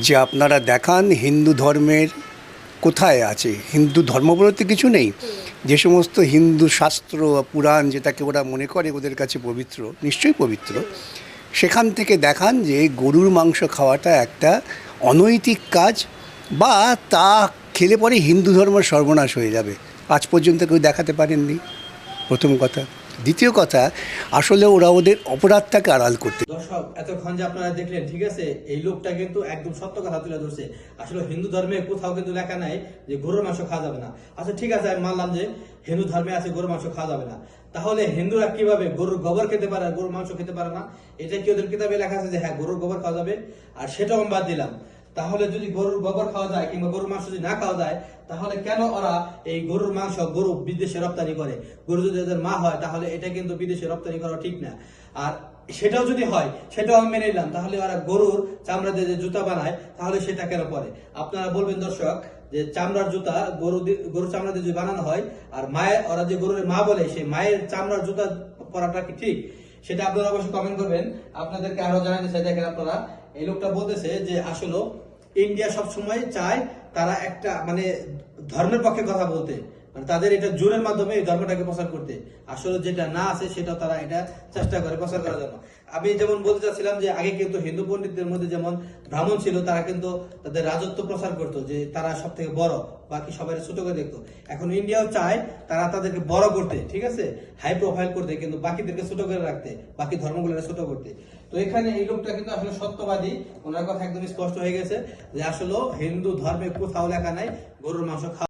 যে আপনারা দেখান হিন্দু ধর্মের কোথায় আছে। হিন্দু ধর্ম বলতে কিছু নেই। যে সমস্ত হিন্দু শাস্ত্র পুরাণ যেটাকে ওরা মনে করে ওদের কাছে পবিত্র, নিশ্চয়ই পবিত্র, সেখান থেকে দেখান যে গরুর মাংস খাওয়াটা একটা অনৈতিক কাজ বা তা খেলে পরে হিন্দু ধর্ম সর্বনাশ হয়ে যাবে। আজ পর্যন্ত কেউ দেখাতে পারেননি। প্রথম কথা। দ্বিতীয় কথা, আসলে ওরা ওদের অপরাধটাকে আড়াল করতে দর্শক, এতক্ষণ যে আপনারা দেখলেন, ঠিক আছে? এই লোকটা কিন্তু একদম সত্য কথা তুলে ধরছে। আসলে হিন্দু ধর্মে কোথাও কিন্তু লেখা নাই যে গরুর মাংস খাওয়া যাবে না। আচ্ছা ঠিক আছে, আমি মানলাম যে হিন্দু ধর্মে আছে গরুর মাংস খাওয়া যাবে না। তাহলে হিন্দুরা কীভাবে গরুর গোবর খেতে পারে গরুর মাংস খেতে পারে না? এটা কি ওদের কিতাবে লেখা আছে যে হ্যাঁ গরুর গোবর খাওয়া যাবে? আর সেটাও আমি বাদ দিলাম। তাহলে যদি গরুর গোবর খাওয়া যায় কিংবা গরুর মাংস যদি না খাওয়া যায়, তাহলে কেন ওরা এই গরুর মাংস গরু বিদেশে রপ্তানি করে? গরু যদি ওদের মা হয়, তাহলে এটা কিন্তু বিদেশে রপ্তানি করা ঠিক না। আর সেটাও যদি হয়, সেটাও আমি মেনে নিলাম, তাহলে ওরা গরুর চামড়া দিয়ে যে জুতা বানায়, তাহলে সেটা কেন পরে? আপনারা বলবেন দর্শক যে চামড়ার জুতা গরু গরুর চামড়া দিয়ে যদি বানানো হয়, আর মায়ের, ওরা যে গরুর মা বলে, সেই মায়ের চামড়ার জুতা পরাটা কি ঠিক? সেটা আপনারা অবশ্যই কমেন্ট করবেন। আপনাদেরকে আরও জানাতে চাই, দেখেন আপনারা, এই লোকটা বলতেছে যে আসলে ইন্ডিয়া সবসময় চায় তারা একটা মানে ধর্মের পক্ষে কথা বলতে। মানে তাদের এটা জোরের মাধ্যমে এই ধর্মটাকে প্রচার করতে। আসলে যেটা না আছে সেটা তারা এটা চেষ্টা করে প্রচার করার জন্য। আমি যেমন বলতে চাচ্ছিলাম যে, আগে কিন্তু হিন্দু পণ্ডিতদের মধ্যে যেমন ব্রাহ্মণ ছিল, তারা কিন্তু তাদের রাজত্ব প্রচার করতো যে, তারা সব থেকে বড়, বাকি সবাই ছোট করে দেখতো। এখন ইন্ডিয়াও চায় তারা তাদেরকে বড় করতে, ঠিক আছে? হাই প্রোফাইল করতে, কিন্তু বাকিদেরকে ছোট করে রাখতে, বাকি ধর্মগুলো ছোট করতে। তো এখানে এই লোকটা কিন্তু আসলে সত্যবাদী। ওনার কথা একদম স্পষ্ট হয়ে গেছে যে আসলে হিন্দু ধর্মে কোথাও লেখা নাই, গরুর মাংস খাওয়া